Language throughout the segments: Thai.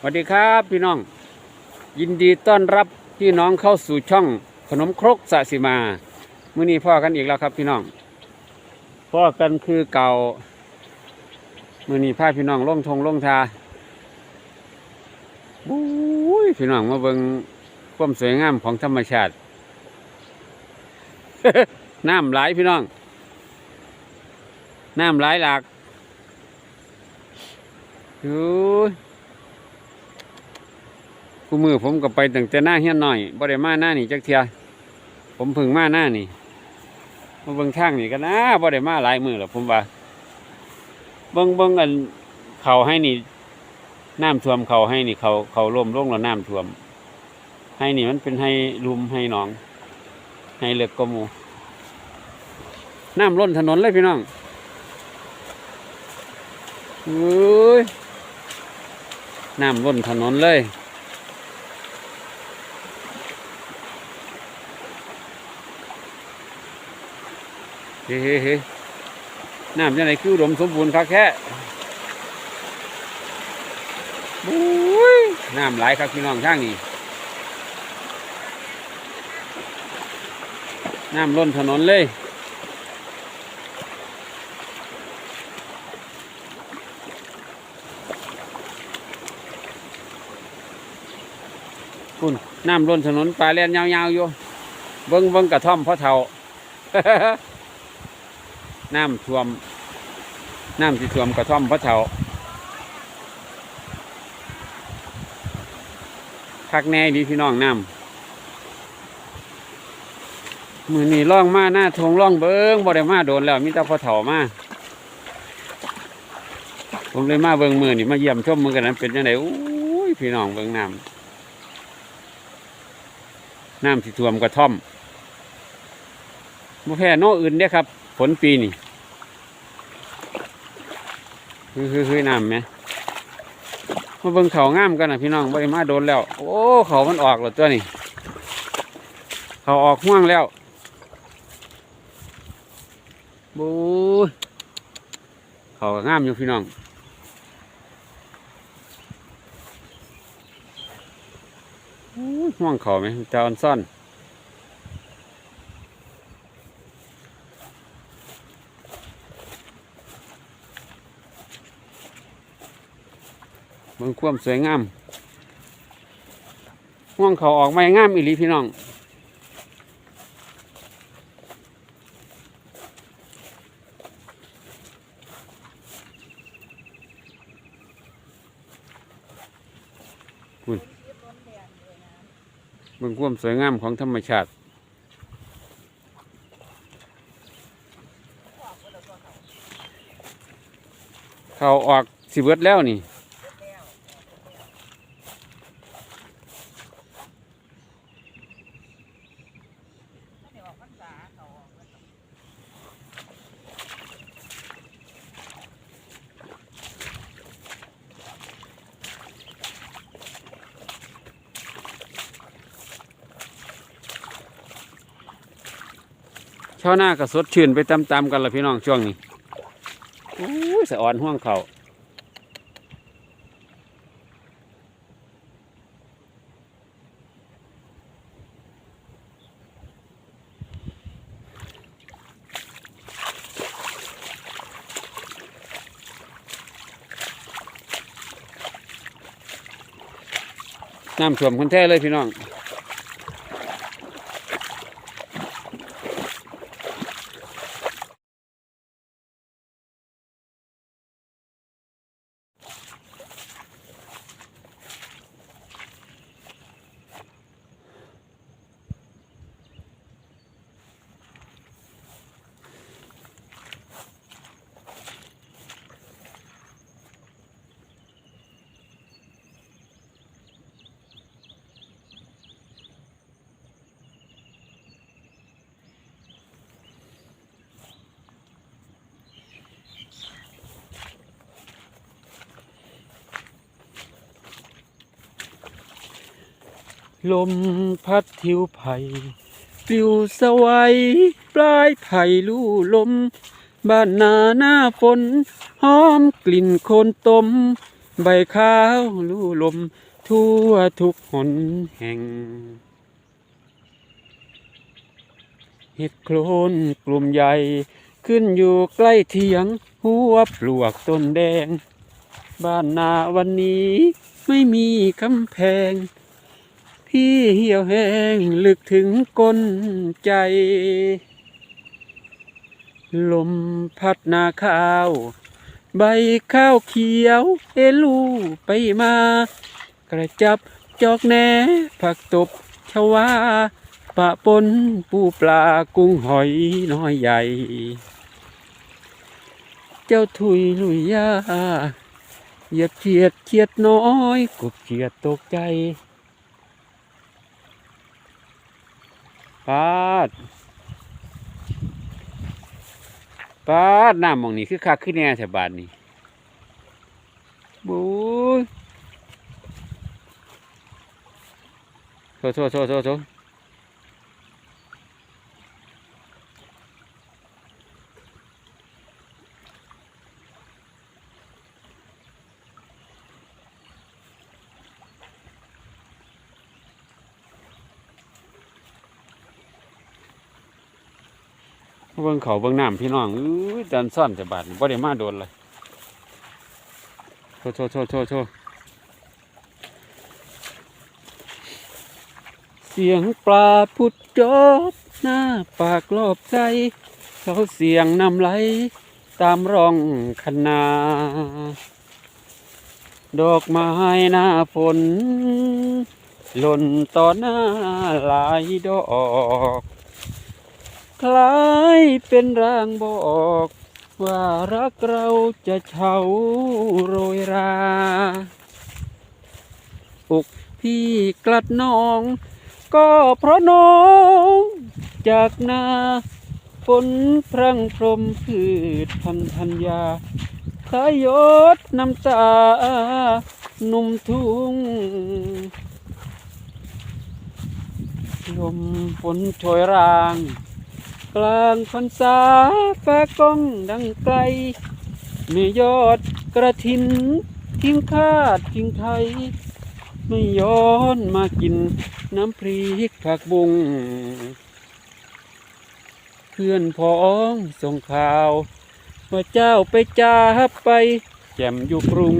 สวัสดีครับพี่น้อง ยินดีต้อนรับพี่น้องเข้าสู่ช่องขนมครกสะสิมามื้อนี้พ่อกันอีกแล้วครับพี่น้องพ่อกันคือเก่ามื้อนี้พาพี่น้องลงทงลงทาบุ้ยพี่น้องมาเบิ่งความสวยงามของธรรมชาติน้ำไหลายพี่น้องน้ำไหลายหลากดู กูมือผมก็ไปตั้งแต่หน้าเฮียนหน่อยบ่ได้มาหน้านี่จักเทียผมพึ่งมาหน้านี่มาเบิ่งทางนี่กันนะบ่ได้มาหลายมือหรอกผมว่าเบิ่งเบิ่งอันเขาให้นี่น้ำท่วมเขาให้นี่เขาเขาล่มลงแล้วน้ำท่วม ให้นี่มันเป็นให้ลุมให้หนอง ให้เลือกกมูน้ำล้นถนนเลยพี่น้องเอ้ยน้ำล้นถนนเลย เฮ้เฮ้น้ำจะไหนคือดมสมบูรณ์คักแค่บุ้ยน้ำไหลครับพี่น้องข้างนี้น้ำล้นถนนเลยคุณน้ำล้นถนนปลาเลียนยาวๆอยู่เบิ้งเบิ้งกระท่อมพ่อเฒ่า น้ำท่วม น้ำที่ท่วมกระท่อมพ่อเฒ่าคักแน่ดีพี่น้องน้ำมือนี่ล่องมาหน้าทงล่องเบิ้งบ่ได้มาโดนแล้วมีแต่พ่อเฒ่ามาผมเลยมาเบิ้งมือนี่มาเยี่ยมชมมือกันนั้นเป็นยังไงอู้ยพี่น้องเบิ้งน้ำน้ำที่ท่วมกระท่อมมาแพ้โน่อื่นเด้อครับ ผลปีนี่คือคือคือน้ำไหมมาเบิ่งเขางามกันนะพี่น้องบ่ไปมาโดนแล้ว โอ้เขามันออกแล้วตัวนี่เขาออกห่วงแล้วบูเขาก็งามอยู่พี่น้องห่วงเขาไหมจาอันซ่อน เบิ่งความสวยงามห่วงเขาออกไม่งามอีหลีพี่น้องเบิ่งความสวยงามของธรรมชาติเขาออกสิเบิดแล้วนี่ ชาวนาก็สดชื่นไปตามๆกันละพี่น้องช่วงนี้โอ้ยสะอ่อนห่วงเขาน้ำท่วมคนแท้เลยพี่น้อง ลมพัดทิวไผ่ปลิวสวัยปลายไผ่ลู่ลม บ้านนาหน้าฝนหอมกลิ่นโคลนตม ใบข้าวลู่ลม ทั่วทุกหนแห่ง เห็ดโคลนกลุ่มใหญ่ ขึ้นอยู่ใกล้เถียง หัวปลวกต้นแดง บ้านนาวันนี้ไม่มีกำแพง พี่เหี่ยวแห้งลึกถึงก้นใจ ลมพัดนาข้าว ใบข้าวเขียว เอลูไปมา กระจับจอกแหนผักตบชวาปะปนปูปลากุ้งหอยน้อยใหญ่ เจ้าถุยลุยยาเหยียบเขียดเขียดน้อยกบเขียดตกใจ ปาดปาดน้ำมองนี้คือคักขึ้นแน่แถวบ้านนี้บูยโทษโทษโทษโทษ เบิ่งเขาเบิ่งน้ำพี่น้องอื้อดันซ่อนแต่บาดบ่ได้มาโดนเลยโทษโทษโทษโทษโทษเสียงปลาพุดจบหน้าปากรอบใจเขาเสียงน้ำไหล ตามร่องคณาดอกไม้หน้าฝนหล่นต่อหน้าหลายดอก คล้ายเป็นร่างบอกว่ารักเราจะเฉาโรยราอกพี่กลัดน้อง ก็เพราะน้องจากนาฝนพรั่งพรมพืชพันธัญญาขายดน้ำตาหนุ่มทุ่งลมฝนโชยราง กลางพรรษาฟ้าก้องดังไกลไม่ยอดกระถินทิ้งคาดทิ้งไทย ไม่ย้อนมากินน้ำพริกผักบุงเพื่อนพ้องส่งข่าว ว่าเจ้าไปจ้าไปแจ่มอยู่กรุง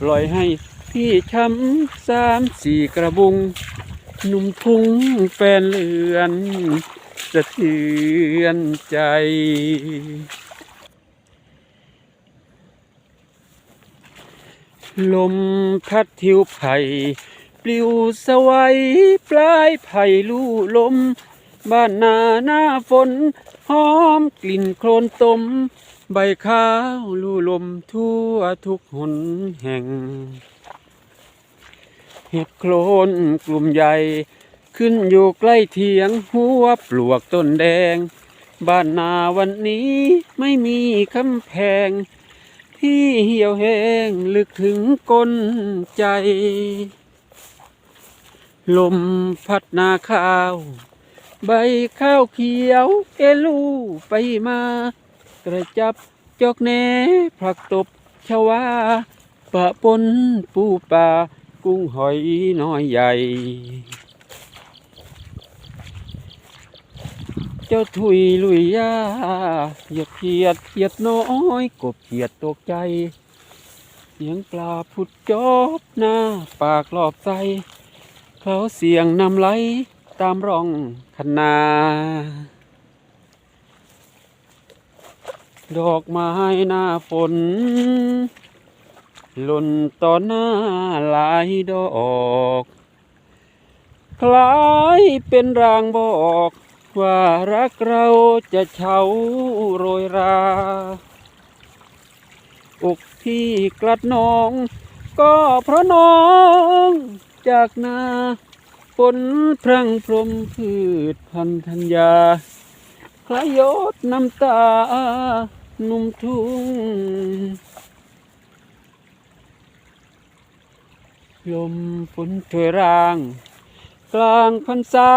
ปล่อยให้พี่ช้ำสามสี่กระบุง หนุ่มทุ่งแฟนเลือน สะเทือนใจลมพัดทิวไผ่ปลิวสวัยปลายไผ่ลู่ลม บ้านนาหน้าฝนหอมกลิ่นโคลนตม ใบข้าวลู่ลมทั่วทุกหนแห่ง เห็ดโคลนกลุ่มใหญ่ ขึ้นอยู่ใกล้เถียงหัวปลวกต้นแดง บ้านนาวันนี้ไม่มีคำแพงพี่เหี่ยวแห้งลึกถึงก้นใจ ลมพัดนาข้าว ใบข้าวเขียวเอลูไปมา กระจับจอกแหนผลักตบชวาปะปนปูปลากุ้งหอยน้อยใหญ่ เจ้าถุยลุยยาเหยียดเขียดเขียดน้อยกบเขียดตกใจ เสียงปลาผุดจอบหน้า ปากรอบใจเขาเสียงนำไหลตามร่องคนา ดอกไม้หน้าฝน หล่นต่อหน้าหลายดอก คล้ายเป็นรางบอก ว่ารักเราจะเฉาโรยรา อกพี่กลัดน้อง ก็เพราะน้องจากนาฝนพรั่งพรมพืชพันธัญญาคลายยดน้ำตาหนุ่มทุ่งลมฝนถวยราง กลางพรรษา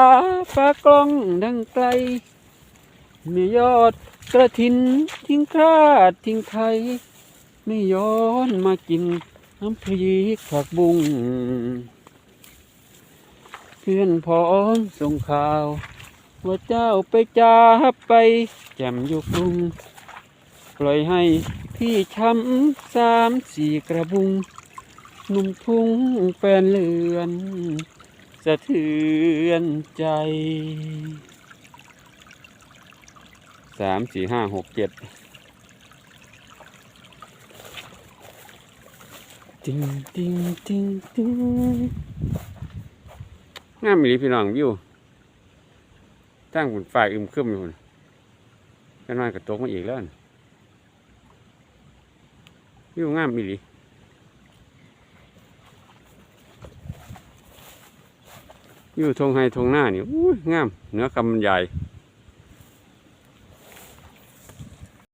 ฟ้ากล้องดังไกลเมื่อยอดกระถินทิ้งคราดทิ้งไทย ไม่ย้อนมากินน้ำพริกผักบุ้งเพื่อนพ้องส่งข่าว ว่าเจ้าไปจ้าไปแจมอยู่กรุง ปล่อยให้พี่ช้ำสามสี่กระบุง หนุ่มทุ่งแฟนเลือน สะเทือนใจสามสี่ห้าหกเจ็ดติงติงติงติงงามมีหลีพี่น้องวิวตั้งบนฝ่ายอึมครึมอยู่พุ่นจะน้อยกับตกมาอีกแล้ววิวงามมีหลี อยู่ทงไฮทงหน้านี่ยงามเนื้อคำใหญ่